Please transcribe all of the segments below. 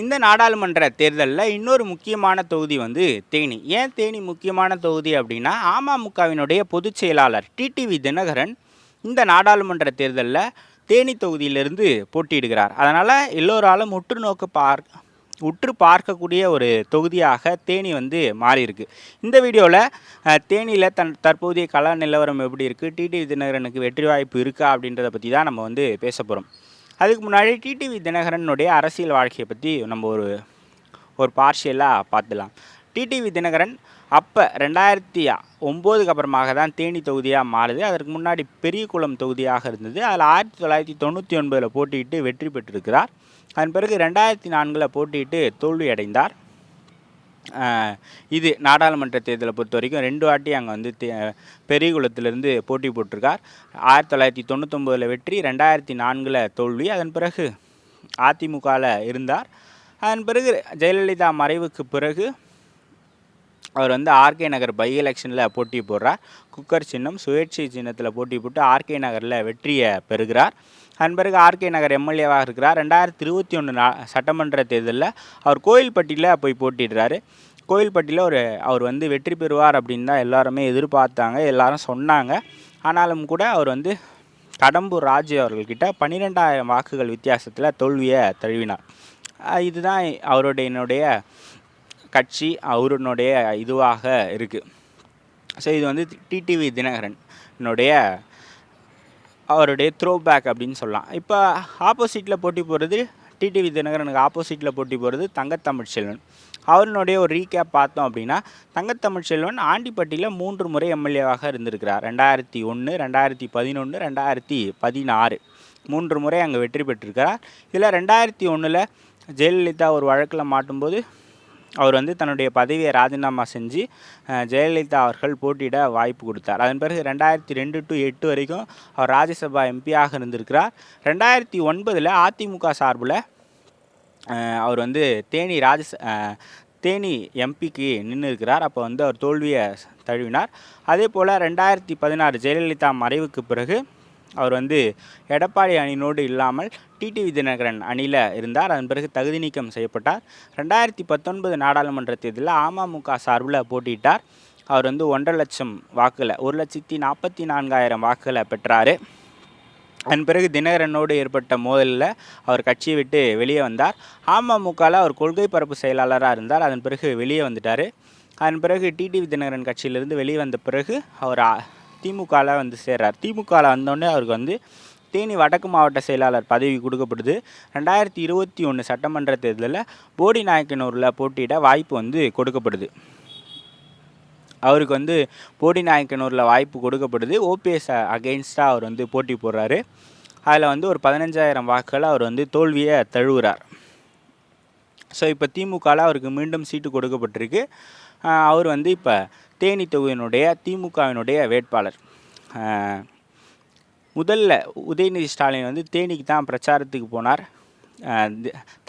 இந்த நாடாளுமன்ற தேர்தலில் இன்னொரு முக்கியமான தொகுதி வந்து தேனி. ஏன் தேனி முக்கியமான தொகுதி அப்படின்னா அமமுகவினுடைய பொதுச் செயலாளர் டிடிவி தினகரன் இந்த நாடாளுமன்ற தேர்தலில் தேனி தொகுதியிலிருந்து போட்டியிடுகிறார். அதனால் எல்லோராலும் உற்று நோக்க பார் உற்று பார்க்கக்கூடிய ஒரு தொகுதியாக தேனி வந்து மாறியிருக்கு. இந்த வீடியோவில் தேனியில் தன் தற்போதைய கள நிலவரம் எப்படி இருக்குது டிடிவி தினகரனுக்கு வெற்றி வாய்ப்பு இருக்கா அப்படின்றத பற்றி தான் நம்ம வந்து பேச போகிறோம் அதுக்கு முன்னாடி டிடிவி தினகரனுடைய அரசியல் வாழ்க்கையை பற்றி நம்ம ஒரு ஒரு பார்ஷியலாக பார்த்துலாம். டிடிவி தினகரன் அப்போ ரெண்டாயிரத்தி ஒம்போதுக்கு அப்புறமாக தான் தேனி தொகுதியாக மாறுது. அதற்கு முன்னாடி பெரியகுளம் தொகுதியாக இருந்தது. அதில் ஆயிரத்தி தொள்ளாயிரத்தி தொண்ணூற்றி ஒன்பதில் போட்டியிட்டு வெற்றி பெற்றிருக்கிறார். அதன் பிறகு ரெண்டாயிரத்தி நான்கில் போட்டியிட்டு தோல்வி அடைந்தார் இது நாடாளுமன்ற தேர்தலை பொறுத்த வரைக்கும் ரெண்டு வாட்டி அங்கே வந்து பெரியகுளத்திலிருந்து போட்டி போட்டிருக்கார். ஆயிரத்தி தொள்ளாயிரத்தி தொண்ணூத்தொம்போதில் வெற்றி ரெண்டாயிரத்தி நான்கில் தோல்வி அதன் பிறகு அதிமுகவில் இருந்தார். அதன் பிறகு ஜெயலலிதா மறைவுக்கு பிறகு அவர் வந்து ஆர்கே நகர் பை எலெக்ஷனில் போட்டி போடுறார். குக்கர் சின்னம் சுயேட்சை சின்னத்தில் போட்டி போட்டு ஆர்கே நகரில் வெற்றியை பெறுகிறார். அதன் பிறகு ஆர்கே நகர் எம்எல்ஏவாக இருக்கிறார். ரெண்டாயிரத்தி இருபத்தி ஒன்று நா சட்டமன்ற தேர்தலில் அவர் கோயில்பட்டியில் போய் போட்டிடுறாரு. கோயில்பட்டியில் ஒரு அவர் வந்து வெற்றி பெறுவார் அப்படின்னு தான் எல்லாருமே எதிர்பார்த்தாங்க எல்லாரும் சொன்னாங்க. ஆனாலும் கூட அவர் வந்து கடம்பூர் ராஜு அவர்கள்கிட்ட பன்னிரெண்டாயிரம் வாக்குகள் வித்தியாசத்தில் தோல்வியை தழுவினார். இதுதான் அவருடைய என்னுடைய கட்சி அவருடைய இதுவாக இருக்குது ஸோ இது வந்து டிடிவி தினகரன் என்னுடைய அவருடைய த்ரோ பேக் அப்படின்னு சொல்லலாம். இப்போ ஆப்போசிட்டில் போட்டி போடுறது டிடிவி தினகரனுக்கு ஆப்போசிட்டில் போட்டி போடுறது தங்கத்தமிழ்ச்செல்வன் அவருடைய ஒரு ரீகேப் பார்த்தோம் அப்படின்னா தங்கத்தமிழ்ச்செல்வன் ஆண்டிப்பட்டியில் மூன்று முறை எம்எல்ஏவாக இருந்திருக்கிறார். ரெண்டாயிரத்தி ஒன்று ரெண்டாயிரத்தி பதினொன்று ரெண்டாயிரத்தி பதினாறு. மூன்று முறை அங்கே வெற்றி பெற்றிருக்கிறார். இதில் ரெண்டாயிரத்தி ஒன்றில் ஜெயலலிதா ஒரு வழக்கில் மாட்டும்போது அவர் வந்து தன்னுடைய பதவியை ராஜினாமா செஞ்சு ஜெயலலிதா அவர்கள் போட்டியிட வாய்ப்பு கொடுத்தார். அதன் பிறகு ரெண்டாயிரத்தி ரெண்டு டு எட்டு வரைக்கும் அவர் ராஜ்யசபா எம்பியாக இருந்திருக்கிறார். ரெண்டாயிரத்தி ஒன்பதில் அதிமுக சார்பில் அவர் வந்து தேனி ராஜ தேனி எம்பிக்கு நின்று இருக்கிறார் அப்போ வந்து அவர் தோல்வியை தழுவினார். அதே போல் ரெண்டாயிரத்தி பதினாறு ஜெயலலிதா மறைவுக்கு பிறகு அவர் வந்து எடப்பாடி அணியினோடு இல்லாமல் டிடிவி தினகரன் அணியில் இருந்தார். அதன் பிறகு தகுதி நீக்கம் செய்யப்பட்டார். ரெண்டாயிரத்தி பத்தொன்பது நாடாளுமன்ற தேர்தலில் அமமுக சார்பில் போட்டியிட்டார். அவர் வந்து ஒன்றரை லட்சம் வாக்குகளை ஒரு லட்சத்தி நாற்பத்தி நான்காயிரம் வாக்குகளை பெற்றார். அதன் பிறகு தினகரனோடு ஏற்பட்ட மோதலில் அவர் கட்சியை விட்டு வெளியே வந்தார். அமமுகவில் அவர் கொள்கை பரப்பு செயலாளராக இருந்தார். அதன் பிறகு வெளியே வந்துட்டார். அதன் பிறகு டிடிவி தினகரன் கட்சியிலிருந்து வெளியே வந்த பிறகு அவர் திமுகவில் வந்து சேர்றார். திமுகவில் வந்தோடனே அவருக்கு வந்து தேனி வடக்கு மாவட்ட செயலாளர் பதவி கொடுக்கப்படுது. ரெண்டாயிரத்தி இருபத்தி ஒன்று சட்டமன்ற தேர்தலில் போடி நாயக்கனூரில் போட்டியிட வாய்ப்பு வந்து கொடுக்கப்படுது. அவருக்கு வந்து போடி நாயக்கனூரில் வாய்ப்பு கொடுக்கப்படுது. ஓபிஎஸ் அகெயின்ஸ்டாக அவர் வந்து போட்டி போடுறாரு. அதில் வந்து ஒரு பதினஞ்சாயிரம் வாக்குகள் அவர் வந்து தோல்வியை தழுவுறார். ஸோ இப்போ திமுகவில் அவருக்கு மீண்டும் சீட்டு கொடுக்கப்பட்டிருக்கு. அவர் வந்து இப்போ தேனி தொகுதியினுடைய திமுகவினுடைய வேட்பாளர். முதல்ல உதயநிதி ஸ்டாலின் வந்து தேனிக்கு தான் பிரச்சாரத்துக்கு போனார்.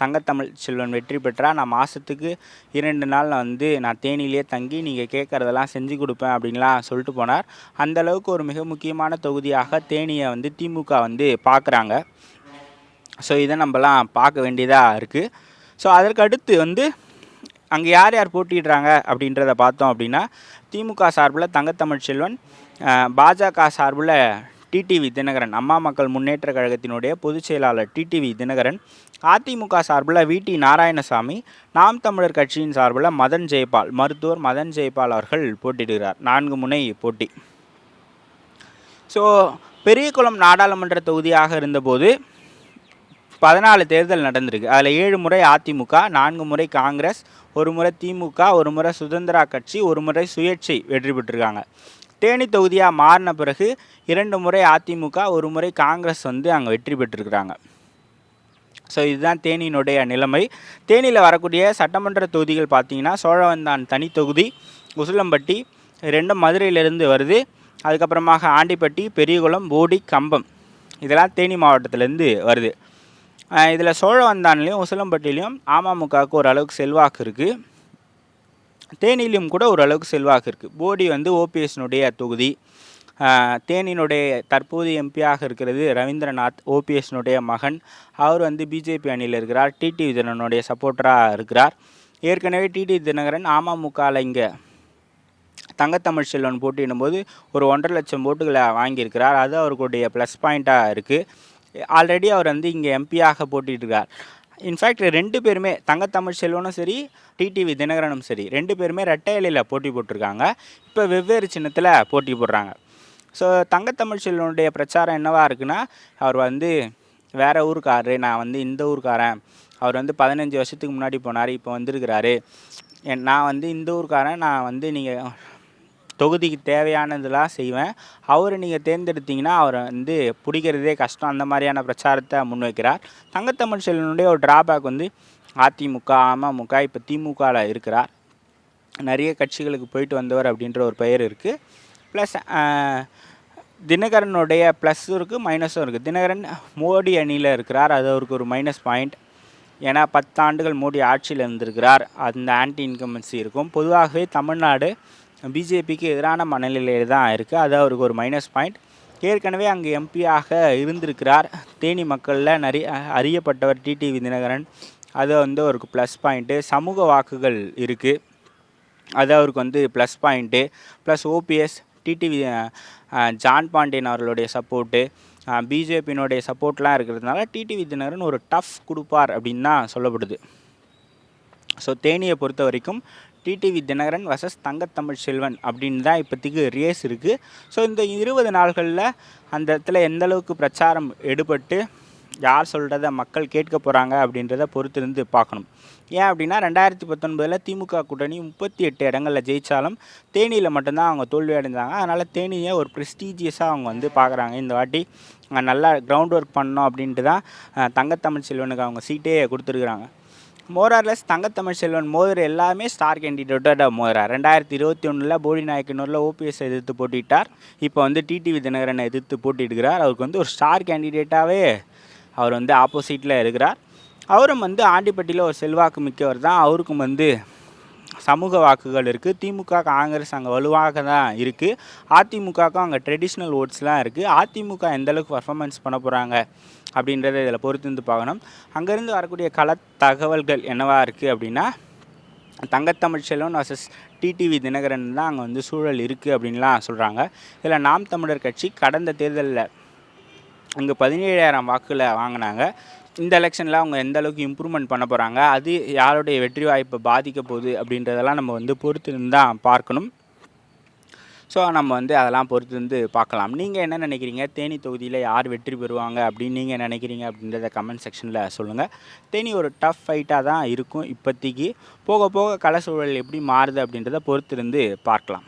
தங்கத்தமிழ் செல்வன் வெற்றி பெற்றா நான் மாதத்துக்கு இரண்டு நாள் நான் வந்து நான் தேனியிலே தங்கி நீங்கள் கேட்குறதெல்லாம் செஞ்சு கொடுப்பேன் அப்படின்லாம் சொல்லிட்டு போனார். அந்தளவுக்கு ஒரு மிக முக்கியமான தொகுதியாக தேனியை வந்து திமுக வந்து பார்க்குறாங்க ஸோ இதை நம்மலாம் பார்க்க வேண்டியதாக இருக்குது ஸோ அதற்கு அடுத்து வந்து அங்கே யார் யார் போட்டிடுறாங்க அப்படின்றத பார்த்தோம் அப்படின்னா திமுக சார்பில் தங்கத்தமிழ் செல்வன் பாஜக சார்பில் டிடிவி தினகரன் அம்மா மக்கள் முன்னேற்ற கழகத்தினுடைய பொதுச் செயலாளர் டிடிவி தினகரன் அதிமுக சார்பில் விடி நாராயணசாமி நாம் தமிழர் கட்சியின் சார்பில் மதன் ஜெயபால் மருத்துவர் மதன் ஜெயபால் அவர்கள் போட்டியிடுகிறார். நான்கு முனை போட்டி. ஸோ பெரியகுளம் நாடாளுமன்ற தொகுதியாக இருந்தபோது பதினாலு தேர்தல் நடந்திருக்கு. அதில் ஏழு முறை அதிமுக நான்கு முறை காங்கிரஸ் ஒரு முறை திமுக ஒரு முறை சுதந்திரா கட்சி ஒரு முறை சுயேட்சை வெற்றி பெற்றிருக்காங்க. தேனி தொகுதியாக மாறின பிறகு இரண்டு முறை அதிமுக ஒரு முறை காங்கிரஸ் வந்து அங்கே வெற்றி பெற்றிருக்கிறாங்க. ஸோ இதுதான் தேனியினுடைய நிலைமை. தேனியில் வரக்கூடிய சட்டமன்ற தொகுதிகள் பார்த்தீங்கன்னா சோழவந்தான் தனி தொகுதி உசிலம்பட்டி ரெண்டும் மதுரையிலிருந்து வருது. அதுக்கப்புறமாக ஆண்டிப்பட்டி பெரியகுளம் போடி கம்பம். இதெல்லாம் தேனி மாவட்டத்திலேருந்து வருது. இதில் சோழவந்தான்லேயும் உசிலம்பட்டிலையும் அமமுகவுக்கு ஓரளவுக்கு செல்வாக்கு இருக்குது தேனிலையும் கூட ஓரளவுக்கு செல்வாக்கு இருக்குது போடி வந்து ஓபிஎஸ்னுடைய தொகுதி. தேனியினுடைய தற்போதைய எம்பியாக இருக்கிறது ரவீந்திரநாத் ஓபிஎஸ்னுடைய மகன். அவர் வந்து பிஜேபி அணியில் இருக்கிறார். டிடி தினனுடைய சப்போர்ட்டராக இருக்கிறார். ஏற்கனவே டிடி தினகரன் அமமுகவில் இங்கே தங்கத்தமிழ் செல்வன் போட்டியிடும்போது ஒரு ஒன்றரை லட்சம் ஓட்டுகளை வாங்கியிருக்கிறார். அது அவர்களுடைய ப்ளஸ் பாயிண்ட்டாக இருக்குது ஆல்ரெடி அவர் வந்து இங்கே எம்பியாக போட்டியிட்டிருக்கார் இன்ஃபேக்ட் ரெண்டு பேருமே தங்கத்தமிழ் செல்வனும் சரி டிடிவி தினகரனும் சரி ரெண்டு பேருமே ரெட்டை இலையில் போட்டி போட்டிருக்காங்க. இப்போ வெவ்வேறு சின்னத்தில் போட்டி போடுறாங்க. ஸோ தங்கத்தமிழ் செல்வனுடைய பிரச்சாரம் என்னவாக இருக்குன்னா அவர் வந்து வேறு ஊருக்காரரு நான் வந்து இந்த ஊருக்காரன். அவர் வந்து பதினஞ்சு வருஷத்துக்கு முன்னாடி போனார் இப்போ வந்திருக்கிறாரு. என் நான் வந்து இந்த ஊருக்காரன் நான் வந்து நீங்கள் தொகுதிக்கு தேவையானதெல்லாம் செய்வேன். அவரை நீங்கள் தேர்ந்தெடுத்தீங்கன்னா அவரை வந்து பிடிக்கிறதே கஷ்டம். அந்த மாதிரியான பிரச்சாரத்தை முன்வைக்கிறார். தங்கத்தமிழ் செல்வனுடைய ஒரு டிராபேக் வந்து அதிமுக அமமுக இப்போ திமுகவில் இருக்கிறார். நிறைய கட்சிகளுக்கு போயிட்டு வந்தவர் அப்படின்ற ஒரு பெயர் இருக்குது ப்ளஸ் தினகரனுடைய ப்ளஸ்ஸும் இருக்குது மைனஸும் இருக்குது தினகரன் மோடி அணியில் இருக்கிறார். அது அவருக்கு ஒரு மைனஸ் பாயிண்ட் ஏன்னா பத்தாண்டுகள் மோடி ஆட்சியில் இருந்திருக்கிறார். அந்த ஆன்டி இன்கம்பன்சி இருக்கும். பொதுவாகவே தமிழ்நாடு பிஜேபிக்கு எதிரான மனநிலையில் தான் இருக்குது அது அவருக்கு ஒரு மைனஸ் பாயிண்ட் ஏற்கனவே அங்கே எம்பியாக இருந்திருக்கிறார். தேனி மக்களில் நிறைய அறியப்பட்டவர் டிடிவி தினகரன் அது வந்து அவருக்கு ப்ளஸ் பாயிண்ட்டு சமூக வாக்குகள் இருக்குது அது அவருக்கு வந்து plus point plus OPS TTV John Pandian அவர்களுடைய சப்போர்ட்டு பிஜேபியினுடைய சப்போர்ட்லாம் இருக்கிறதுனால டிடிவி தினகரன் ஒரு டஃப் கொடுப்பார் அப்படின்னு தான் சொல்லப்படுது. ஸோ தேனியை பொறுத்த வரைக்கும் டிடிவி தினகரன் வசஸ் தங்கத்தமிழ் செல்வன் அப்படின்னு தான் இப்போதைக்கு ரேஸ் இருக்குது ஸோ இந்த இருபது நாள்களில் அந்த இடத்துல எந்த அளவுக்கு பிரச்சாரம் எடுபட்டு யார் சொல்கிறத மக்கள் கேட்க போகிறாங்க அப்படின்றத பொறுத்திருந்து பார்க்கணும். ஏன் அப்படின்னா ரெண்டாயிரத்தி பத்தொன்பதில் திமுக கூட்டணி முப்பத்தி எட்டு இடங்களில் ஜெயித்தாலும் தேனியில் மட்டும்தான் அவங்க தோல்வி அடைந்தாங்க. அதனால் தேனியை ஒரு ப்ரெஸ்டீஜியஸாக அவங்க வந்து பார்க்குறாங்க. இந்த வாட்டி நல்லா கிரவுண்ட் ஒர்க் பண்ணோம் அப்படின்ட்டு தான் தங்கத்தமிழ் செல்வனுக்கு அவங்க சீட்டே கொடுத்துருக்குறாங்க. மோரார்லஸ் தங்கத்தமிழ் செல்வன் மோதிர எல்லாமே ஸ்டார் கேண்டிடேட்டாக மோதிரார் ரெண்டாயிரத்தி இருபத்தி ஒன்றில் போடி நாயக்கனூரில் ஓபிஎஸ் எதிர்த்து போட்டியிட்டார் இப்போ வந்து டிடிவி தினகரனை எதிர்த்து போட்டிடுகிறார். அவருக்கு வந்து ஒரு ஸ்டார் கேண்டிடேட்டாகவே அவர் வந்து ஆப்போசிட்டில் இருக்கிறார். அவரும் வந்து ஆண்டிப்பட்டியில் ஒரு செல்வாக்கு மிக்கவர் தான். அவருக்கும் வந்து சமூக வாக்குகள் இருக்குது திமுக காங்கிரஸ் அங்கே வலுவாக தான் இருக்குது அதிமுகவுக்கும் அங்கே ட்ரெடிஷ்னல் ஓட்ஸ்லாம் இருக்குது அதிமுக எந்த அளவுக்கு பர்ஃபார்மன்ஸ் பண்ண போகிறாங்க அப்படின்றத இதில் பொறுத்து இருந்து பார்க்கணும். அங்கேருந்து வரக்கூடிய கள தகவல்கள் என்னவாக இருக்குது அப்படின்னா தங்கத்தமிழ்ச்செல்வன் வர்சஸ் டிடிவி தினகரன் தான் அங்கே வந்து சூழல் இருக்குது அப்படின்லாம் சொல்கிறாங்க இதில் நாம் தமிழர் கட்சி கடந்த தேர்தலில் அங்கே பதினேழாயிரம் வாக்குகளை வாங்கினாங்க. இந்த எலெக்ஷனில் அவங்க எந்த அளவுக்கு இம்ப்ரூவ்மெண்ட் பண்ண போகிறாங்க அது யாருடைய வெற்றி வாய்ப்பை பாதிக்க போகுது அப்படின்றதெல்லாம் நம்ம வந்து பொறுத்து இருந்து தான் பார்க்கணும். ஸோ நம்ம வந்து அதெல்லாம் பொறுத்து இருந்து பார்க்கலாம். நீங்கள் என்ன நினைக்கிறீங்க? தேனி தொகுதியில் யார் வெற்றி பெறுவாங்க அப்படின்னு நீங்கள் நினைக்கிறீங்க அப்படின்றத கமெண்ட் செக்ஷனில் சொல்லுங்கள் தேனி ஒரு டஃப் ஃபைட்டாக தான் இருக்கும் இப்போதைக்கு போக போக கலை சூழல் எப்படி மாறுது அப்படின்றத பொறுத்து இருந்து பார்க்கலாம்.